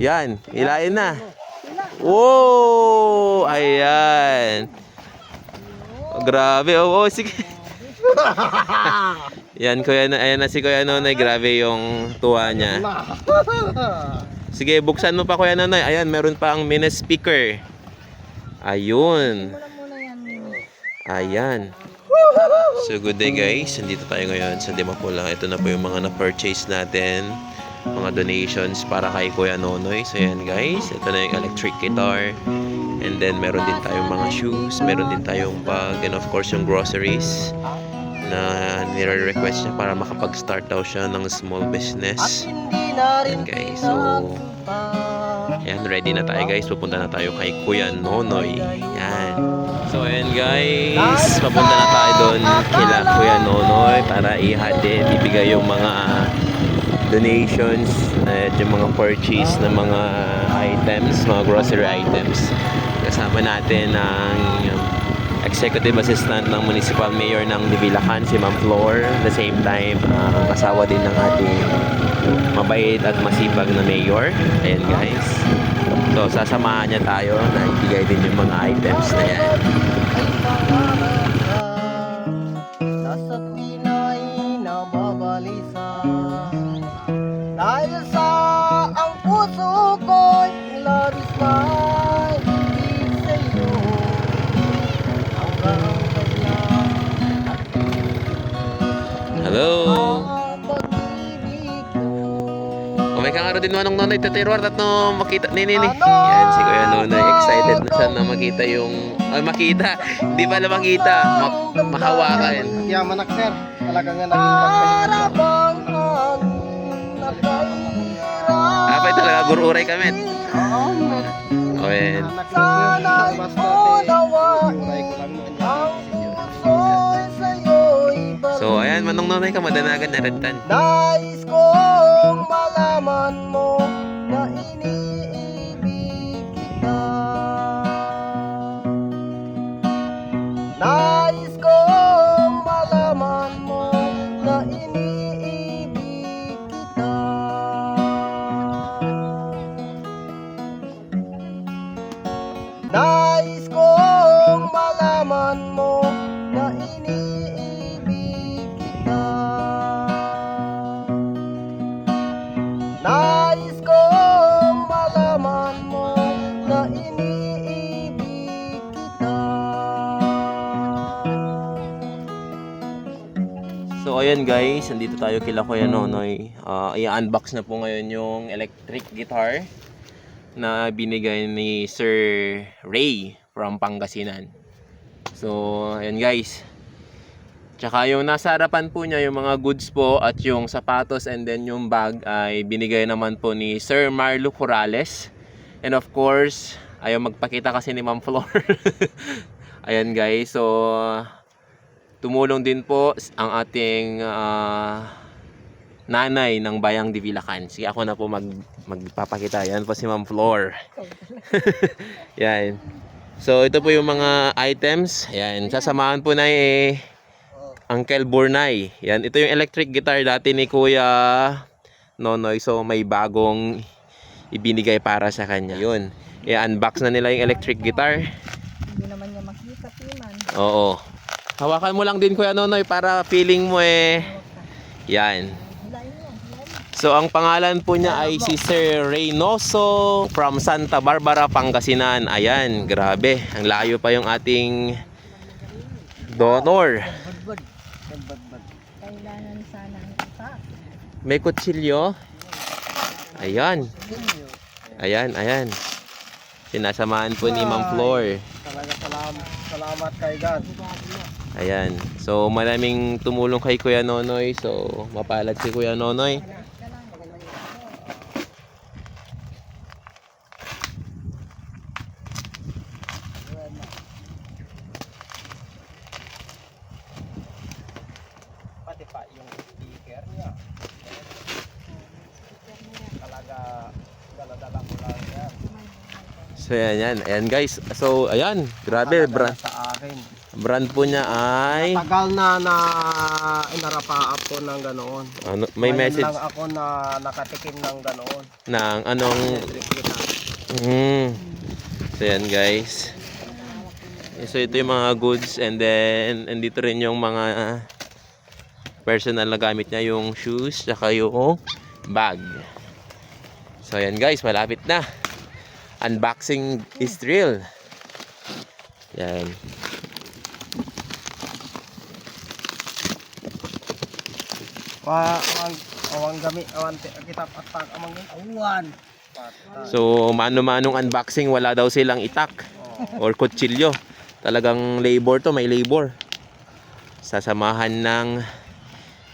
Yan, hilain na. Wow! Ayan. Oh, grabe. Oo, oh, sige. Yan, kuya, ayan na si Kuya Nonoy. Grabe yung tuwa niya. Sige, buksan mo pa Kuya Nonoy. Ayan, meron pa ang mini speaker. Ayun. Ayan. So good day guys, nandito tayo ngayon sa Dimapula. Ito na po yung mga na-purchase natin, mga donations para kay Kuya Nonoy. So yan guys, ito na yung electric guitar. And then meron din tayong mga shoes, meron din tayong bag, and of course yung groceries na nire-request niya para makapag-start daw siya ng small business. Yan guys, so Ayan, ready na tayo guys. Pupunta na tayo kay Kuya Nonoy. Yan. So ayan guys, papunta na tayo doon kila Kuya Nonoy para ihatid, ibigay yung mga donations at yung mga purchase ng mga items, mga grocery items. Kasama natin ang executive assistant ng municipal mayor ng Divilacan, si Ma'am Flor. At the same time, ah, ang asawa din ng ating mabait at masipag na mayor. Ayan guys. So sasamahan niya tayo na ibigay din yung mga items na yan. Dahil sa ang puso ko'y labis na ibig sa'yo Hanggang kailan Hello! ang pag-ibig ko Oh, may kangaro din manong nonoy tatirwar at no makita ni ni ni. Ano? Yan si Kuya Nonoy excited na siya na makita yung ay makita. Di pala makita, ma mahawakan. Yaman sir, talaga nga naging pagkakas gururay kami. Oh, yan. Sana unawain. So ayan manong nonoy ka madanagan na rentan. Nais kong malaman mo tayo kila Kuya Nonoy. Ah, i-unbox na po ngayon yung electric guitar na binigay ni Sir Ray from Pangasinan. So ayan guys. Tsaka yung nasa harapan po niya yung mga goods po at yung sapatos and then yung bag ay binigay naman po ni Sir Marlo Corrales. And of course, ayaw magpakita kasi ni Ma'am Flor. ayan guys, so tumulong din po ang ating ah, nanay ng Bayang Divilacan. Sige ako na po mag, magpapakita. Yan po si Ma'am Flor. Yan. So ito po yung mga items. Yan. Sasamahan po na eh Uncle Burnay. Yan. Ito yung electric guitar dati ni Kuya Nonoy. So may bagong ibinigay para sa kanya. Yun. I-unbox na nila yung electric guitar. Hindi naman niya makita, Piman. Oo. Hawakan mo lang din Kuya Nonoy para feeling mo eh. Yan. So ang pangalan po niya ay si Sir Reynoso from Santa Barbara, Pangasinan. Ayan, grabe. Ang layo pa yung ating donor. Kailangan sana itak. May kutsilyo. Ayan. Ayan, ayan. Sinasamahan po ni Ma'am Flor. Talaga salamat, salamat kay God Ayan. So maraming tumulong kay Kuya Nonoy. So mapalad si Kuya Nonoy. Pati pa yung speaker niya Talaga dala-dala ko lang yan So ayan, yan. Ayan guys. So ayan, grabe. Bra sa akin Brand po niya ay Tagal na na inarapa ako ng ganoon. ano, may Ngayon message lang ako na nakatikim ng ganoon. ng anong Electric guitar. mm, So yan guys. So ito yung mga goods and then andito rin yung mga personal na gamit niya yung shoes saka yung bag. So yan guys, malapit na. Unboxing is real. Yan. Wa awang awang gami awan ti- kita patak amang awan. So mano-manong unboxing wala daw silang itak or kutsilyo. Talagang labor to, may labor. Sasamahan ng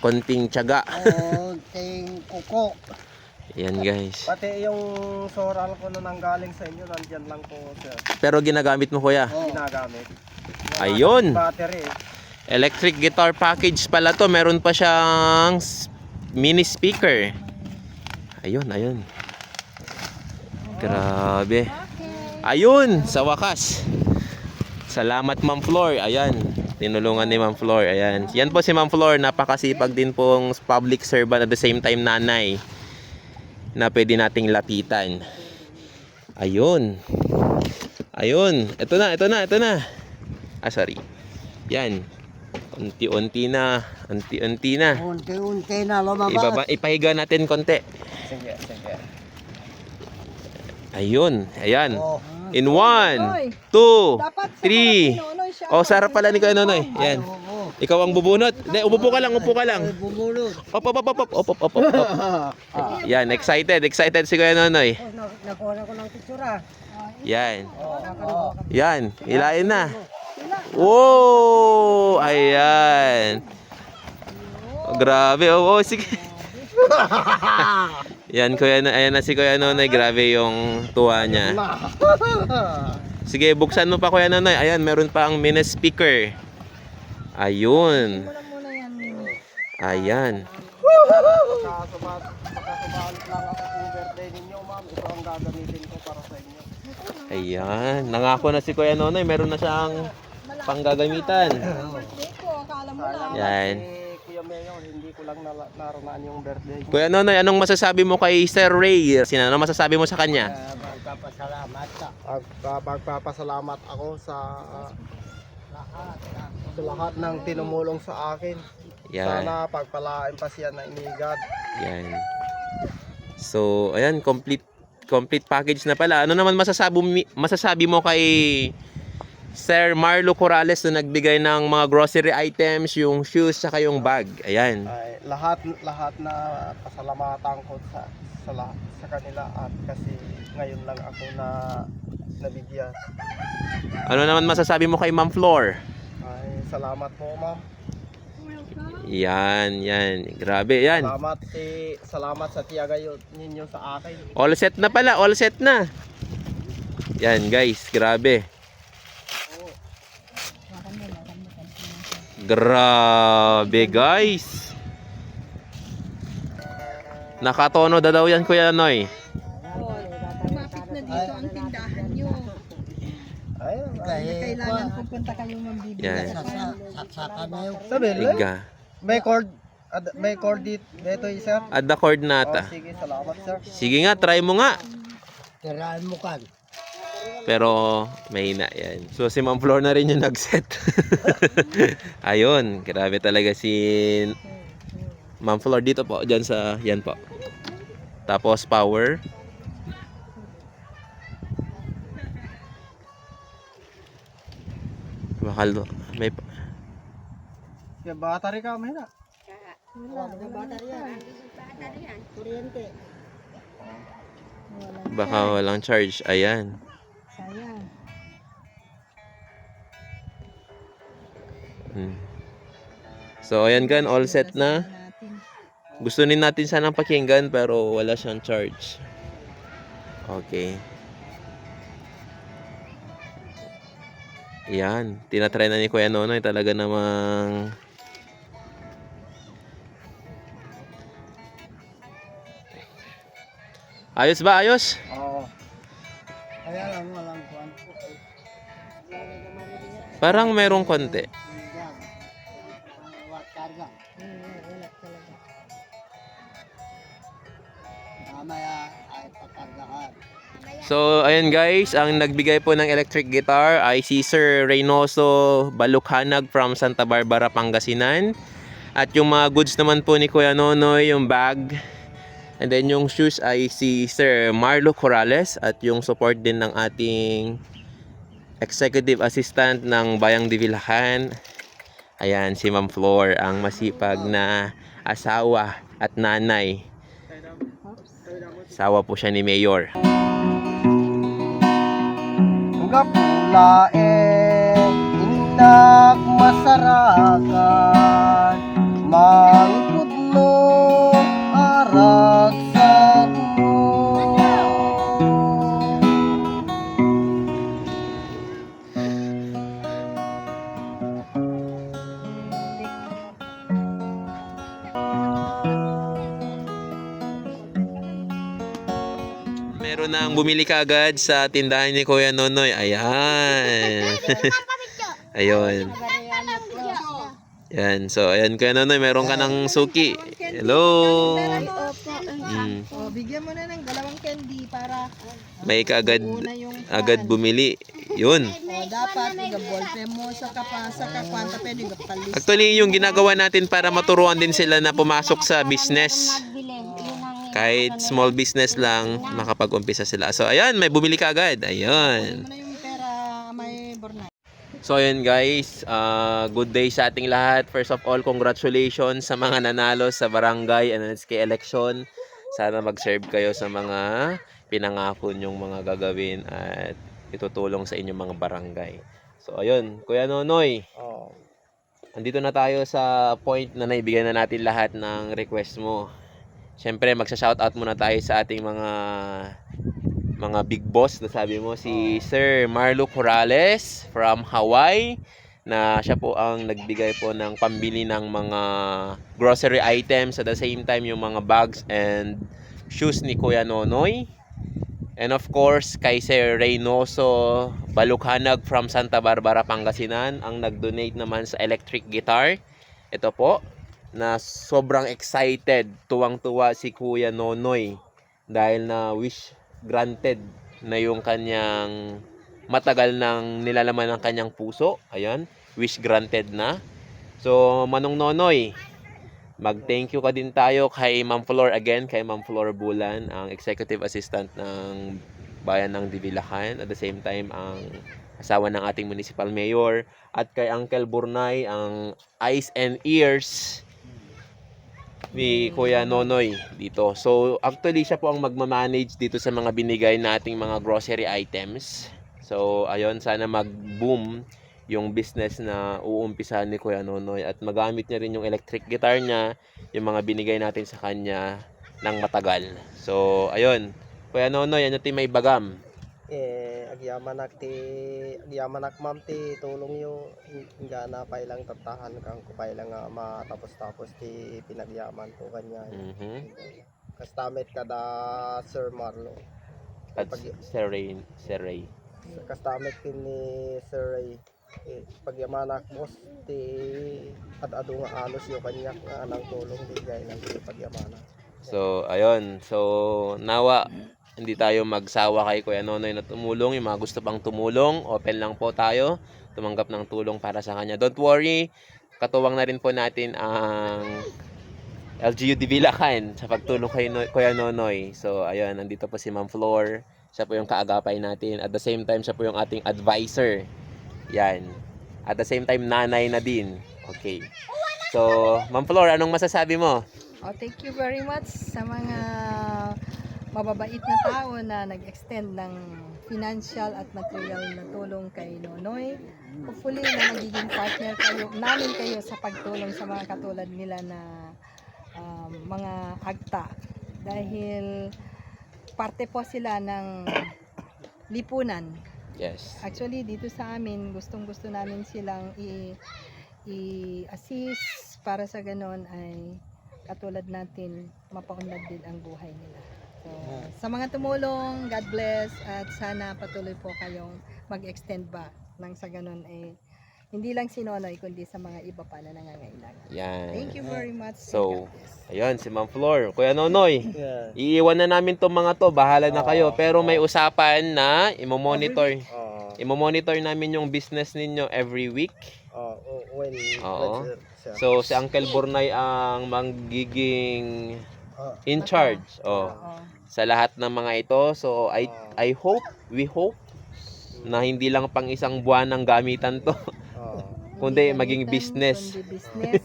konting tiyaga. Oh, ting kuko. Yan guys. Pati yung soral ko na nanggaling sa inyo nandiyan lang po sir. Pero ginagamit mo kuya. Ginagamit. Ayun. Battery. Electric guitar package pala to. Meron pa siyang mini speaker. Ayun, ayun. Grabe. Ayun, sa wakas. Salamat Ma'am Flor. Ayan, tinulungan ni Ma'am Flor. Ayan. Yan po si Ma'am Flor, napakasipag din pong public servant at the same time nanay na pwede nating lapitan. Ayun. Ayun. Ito na, ito na, ito na. Ah, sorry. Yan. Unti-unti na. Unti-unti na. Unti-unti na lumabas. Ibaba, ipahiga natin konti. Sige, sige. Ayun, ayan. Oh. In one, two, three. Oh, sarap pala ni Kuya Nonoy. Ayan. Ikaw ang bubunot. Hindi, umupo ka lang, umupo ka lang. Bubunot. Op, op, op, op, op, op. Yan, excited, excited si Kuya Nonoy. Oh, Nakuha ko ng picture ah. Yan. Oh, Yan, ilain na. Wow! Ayan. Oh, grabe. Oo, oh, sige. Yan, kuya, ayan na si Kuya Nonoy. Grabe yung tuwa niya. Sige, buksan mo pa Kuya Nonoy. Ayan, meron pa ang mini speaker. Ayun. Ayan. Ayan. Nangako na si Kuya Nonoy. Meron na siyang panggagamitan. Birthday ko, akala mo lang. Yan. Kuya Mayor, hindi ko lang naroon yung birthday. Kuya Nonoy, anong masasabi mo kay Sir Ray? Sino, ano masasabi mo sa kanya? magpapasalamat ka. Magpapasalamat ako sa sa lahat ng tinumulong sa akin. Yan. Sana pagpalain pa siya na inigad. Yan. So, ayan, complete complete package na pala. Ano naman masasabi, masasabi mo kay Sir Marlo Corrales na nagbigay ng mga grocery items, yung shoes, saka yung bag. Ayan. Ay, lahat lahat na pasalamatan ko sa sa lahat sa kanila at kasi ngayon lang ako na nabigyan. Ano naman masasabi mo kay Ma'am Floor? Ay, salamat po, ma'am. Yan, yan. Grabe, yan. Salamat si salamat sa tiyaga yun- ninyo sa akin. All set na pala, all set na. Yan, guys, grabe. Grabe, guys. Nakatono na daw yan, Kuya Noy. Lumapit na dito ang tindahan nyo. Ay, Kailangan pupunta kayong mambibili. Yan. sabi, Iga. may cord ad- may cord dito dito, sir. At the cord Oh, nata. sige, salamat, sir. Sige nga, try mo nga. Tirahan mo kan. Pero mahina yan. So si Ma'am Flor na rin yung nag-set. Ayun, grabe talaga si Ma'am Flor dito po, dyan sa, yan po. Tapos power. Bakal, may, Kaya battery ka, may na. baka walang charge. Ayan. Sayang. Hmm. So ayan gan, all set na. Gusto din natin sanang pakinggan pero wala siyang charge. Okay. Yan. Tinatry na ni Kuya Nonoy talaga namang Ayos ba? Ayos? Oo. Kaya lang walang kuan. Parang merong konti. So, ayun guys, ang nagbigay po ng electric guitar ay si Sir Reynoso Balukhanag from Santa Barbara, Pangasinan. At yung mga goods naman po ni Kuya Nonoy, yung bag. And then yung shoes ay si Sir Marlo Corrales at yung support din ng ating executive assistant ng Bayang Divilahan. Ayan, si Ma'am Flor, ang masipag na asawa at nanay. Asawa po siya ni Mayor. Gapula eh, inak masarakan Mangkod Meron nang bumili ka agad sa tindahan ni Kuya Nonoy. Ayan. Ayun. Yan. So, ayan Kuya Nonoy, meron ka ng suki. Hello. Mm. Oh, bigyan mo na ng dalawang candy para May yung agad bumili. Yun. Oh, dapat yung ballpen mo sa kapa sa kakwanta pwede. Actually, yung ginagawa natin para maturuan din sila na pumasok sa business. Kahit small business lang, makapag-umpisa sila. So, ayan, may bumili ka agad. Ayun. Ano yung pera may bornay? So ayun guys, uh, good day sa ating lahat. First of all, congratulations sa mga nanalo sa barangay and NSK election. Sana mag-serve kayo sa mga pinangako nyong mga gagawin at itutulong sa inyong mga barangay. So ayun, Kuya Nonoy, oh, andito na tayo sa point na naibigay na natin lahat ng request mo. Siyempre, magsa-shoutout muna tayo sa ating mga mga big boss na sabi mo si Sir Marlo Corrales from Hawaii na siya po ang nagbigay po ng pambili ng mga grocery items at the same time yung mga bags and shoes ni Kuya Nonoy. And of course, kay Sir Reynoso Balukhanag from Santa Barbara, Pangasinan ang nag-donate naman sa electric guitar. Ito po, na sobrang excited, tuwang-tuwa si Kuya Nonoy dahil na wish granted na yung kanyang matagal nang nilalaman ng kanyang puso. Ayan, wish granted na. So, Manong Nonoy, mag-thank you ka din tayo kay Ma'am Flor again, kay Ma'am Flor Bulan, ang executive assistant ng bayan ng Divilacan. At the same time, ang asawa ng ating municipal mayor. At kay Uncle Burnay, ang eyes and ears ni Kuya Nonoy dito. So, actually, siya po ang magmamanage dito sa mga binigay nating mga grocery items. So, ayun, sana mag-boom yung business na uumpisahan ni Kuya Nonoy at magamit niya rin yung electric guitar niya, yung mga binigay natin sa kanya ng matagal. So, ayun. Kuya Nonoy, ano ti may bagam? Eh agyamanak ti agyamanak ma'am ti tulong yo nga na pailang tatahan kang kupailang nga matapos-tapos ti pinagyaman ko kanya Mhm. kastamit kada Sir Marlo At Pag- Sir Ray, Sir Ray. kastamit kin ni Sir Ray eh, pagyamanak mo ti ad-ado nga alos yo kanya nga nang tulong di gay lang ti pagyamanak So, ayun. So, nawa, hindi tayo magsawa kay Kuya Nonoy na tumulong. Yung mga gusto pang tumulong, open lang po tayo. Tumanggap ng tulong para sa kanya. Don't worry, katuwang na rin po natin ang LGU Divilacan sa pagtulong kay no- Kuya Nonoy. So, ayun, nandito po si Ma'am Flor. Siya po yung kaagapay natin. At the same time, siya po yung ating advisor. Yan. At the same time, nanay na din. Okay. So, Ma'am Flor, anong masasabi mo? Oh, thank you very much sa mga mababait na tao na nag-extend ng financial at material na tulong kay Nonoy. Hopefully na magiging partner kayo, namin kayo sa pagtulong sa mga katulad nila na um, mga agta. Dahil parte po sila ng lipunan. Yes. Actually, dito sa amin, gustong gusto namin silang i- i-assist para sa ganon ay katulad natin, mapaunlad din ang buhay nila. So, sa mga tumulong, God bless at sana patuloy po kayong mag-extend ba nang sa ganon ay hindi lang si Nonoy, kundi sa mga iba pa na nangangailangan. Yan. Thank you very much. So, ayun, si Ma'am Flor. Kuya Nonoy, Yeah. iiwan na namin tong mga to. Bahala na kayo. Pero may usapan na imo-monitor. Oh, Imo-monitor namin yung business ninyo every week. oh, oh, when Oo. So, si Uncle Bornay ang magiging in charge. Oh. Sa lahat ng mga ito. So I Oo. I hope, we hope na hindi lang pang isang buwan ang gamitan to. oh, Kundi maging business. Kundi business.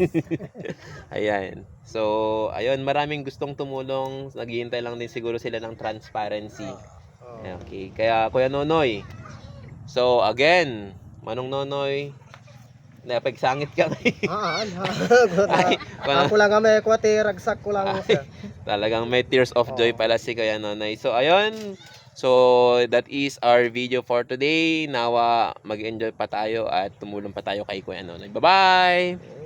Ayan. So, ayun, maraming gustong tumulong. Naghihintay lang din siguro sila ng transparency. oh. Okay. Kaya Kuya Nonoy. So, again, Manong Nonoy, napagsangit ka Ah, ah, Ay, ah, ako lang may kwate, ragsak ko lang siya. Talagang may tears of joy Oo. pala si Kuya Nonoy. So, ayun. So, that is our video for today. Nawa, mag-enjoy pa tayo at tumulong pa tayo kay Kuya Nonoy. Bye-bye!